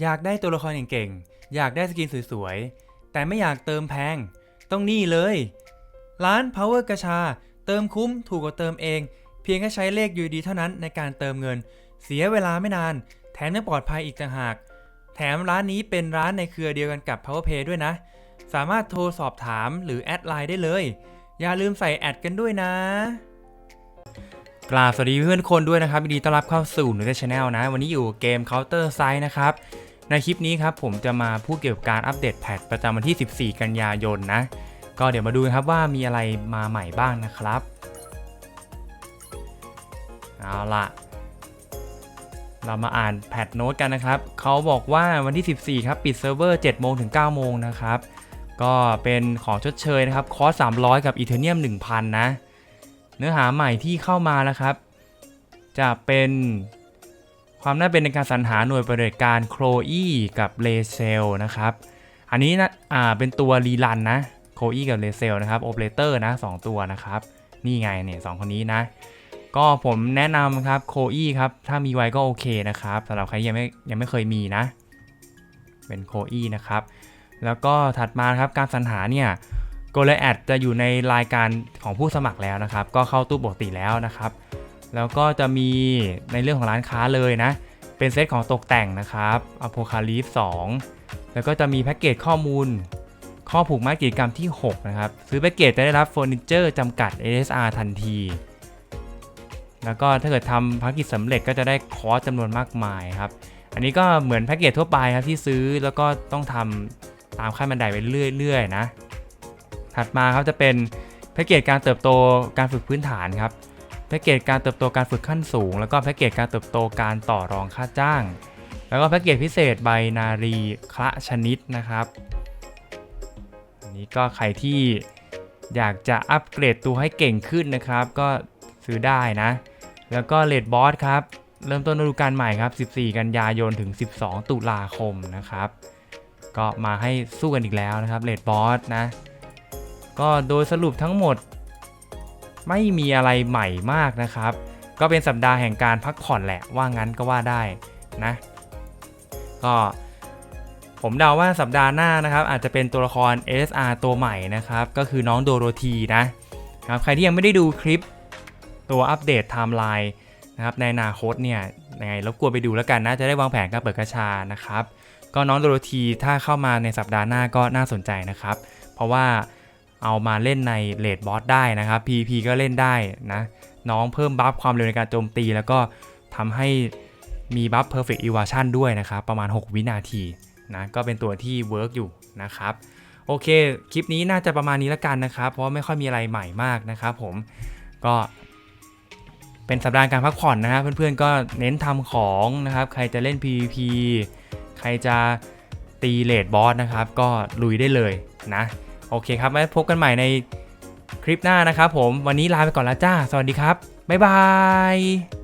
อยากได้ตัวละครเก่งๆ อยากได้สกินสวยๆ แต่ไม่อยากเติมแพง ต้องนี่เลย ร้าน Power กระชา เติมคุ้มถูกกว่าเติมเอง เพียงแค่ใช้เลข UD เท่านั้นในการเติมเงิน เสียเวลาไม่นาน แถมยังปลอดภัยอีกต่างหาก แถมร้านนี้เป็นร้านในเครือเดียวกันกับ PowerPay ด้วยนะ สามารถโทรสอบถามหรือแอดไลน์ได้เลย อย่าลืมใส่แอดกันด้วยนะกราบสวัสดีเพื่อนคนด้วยนะครับยินดีต้อนรับเข้าสู่หนูได้ชาแนลนะ วันนี้อยู่เกม Counter Strike นะครับ ในคลิปนี้ครับผมจะมาพูดเกี่ยวกับการอัปเดตแพทประจำวันที่ 14 กันยายนนะ ก็เดี๋ยวมาดูครับว่ามีอะไรมาใหม่บ้างนะครับ เอาละเรามาอ่านแพทโน้ตกันนะครับ เขาบอกว่าวันที่ 14 ครับ ปิดเซิร์ฟเวอร์ 7 โมงถึง 9 โมงนะครับ ก็เป็นของชดเชยนะครับ คอร์ส300 กับอีเทเนียม 1,000 นะ เนื้อหาใหม่ที่เข้ามานะครับ จะเป็น ความน่าเป็นในการสรรหาหน่วยปฏิบัติการโครอีกับเลเซลนะครับ อันนี้นะอ่าเป็นตัวรีลันนะโครอีกับเลเซลนะครับโอเปอเรเตอร์นะสองตัวนะครับ นี่ไงเนี่ยสองคนนี้นะ ก็ผมแนะนำครับโคอีครับ ถ้ามีไว้ก็โอเคนะครับสำหรับใครยังไม่ยังไม่เคยมีนะ เป็นโคอีนะครับ แล้วก็ถัดมาครับการสรรหาเนี่ยโกลแอดจะอยู่ในรายการของผู้สมัครแล้วนะครับ ก็เข้าตู้ปกติแล้วนะครับ แล้วก็จะมีในเรื่องของร้านค้าเลยนะ เป็นเซตของตกแต่งนะครับ Apocalypse 2แล้วก็จะมีแพ็กเกจข้อมูล ข้อผูกมัดกิจกรรมที่ 6 นะครับ ซื้อแพ็กเกจจะได้รับเฟอร์นิเจอร์จำกัด ASR ทันที แล้วก็ถ้าเกิดทำภารกิจสำเร็จก็จะได้คอร์สจำนวนมากมายครับ อันนี้ก็เหมือนแพ็กเกจทั่วไปครับที่ซื้อแล้วก็ต้องทำตามขั้นบันไดไปเรื่อยๆนะ ถัดมาครับจะเป็นแพ็กเกจการเติบโตการฝึกพื้นฐานครับ แพ็กเกจการเติบโตการฝึกขั้นสูง แล้วก็แพ็กเกจการเติบโตการต่อรองค่าจ้าง แล้วก็แพ็กเกจพิเศษใบนารีคละชนิดนะครับ อันนี้ก็ใครที่อยากจะอัปเกรดตัวให้เก่งขึ้นนะครับ ก็ซื้อได้นะ แล้วก็เลดบอสครับ เริ่มต้นฤดูกาลใหม่ครับ 14 กันยายนถึง 12 ตุลาคมนะครับ ก็มาให้สู้กันอีกแล้วนะครับเลดบอสนะ ก็โดยสรุปทั้งหมด ไม่มีอะไรใหม่มากนะครับ ก็เป็นสัปดาห์แห่งการพักผ่อนแหละว่างั้นก็ว่าได้นะ ก็ผมเดาว่าสัปดาห์หน้านะครับ อาจจะเป็นตัวละคร SR ตัวใหม่นะครับ ก็คือน้องโดโรธีนะครับใครที่ยังไม่ได้ดูคลิปตัวอัปเดตไทม์ไลน์นะครับในอนาคตเนี่ยยังไงรบกวนไปดูแล้วกันนะจะได้วางแผนการเปิดกระชานะครับ ก็น้องโดโรธีถ้าเข้ามาในสัปดาห์หน้าก็น่าสนใจนะครับ เพราะว่า เอามาเล่นในเลดบอสได้นะครับ PVP ก็เล่นได้นะ น้องเพิ่มบัฟความเร็วในการโจมตี แล้วก็ทำให้มีบัฟ Perfect Evasion ด้วยนะครับ ประมาณ 6 วินาทีนะก็เป็นตัวที่เวิร์กอยู่นะครับโอเค คลิปนี้น่าจะประมาณนี้แล้วกันนะครับ เพราะไม่ค่อยมีอะไรใหม่มากนะครับผมก็เป็นสัปดาห์การพักผ่อนนะครับเพื่อนๆก็เน้นทำของนะครับ ใครจะเล่น PVP ใครจะตีเลดบอสนะครับ ก็ลุยได้เลยนะ โอเคครับไว้พบกันใหม่ในคลิปหน้านะครับผมวันนี้ลาไปก่อนแล้วจ้า สวัสดีครับ บ๊ายบาย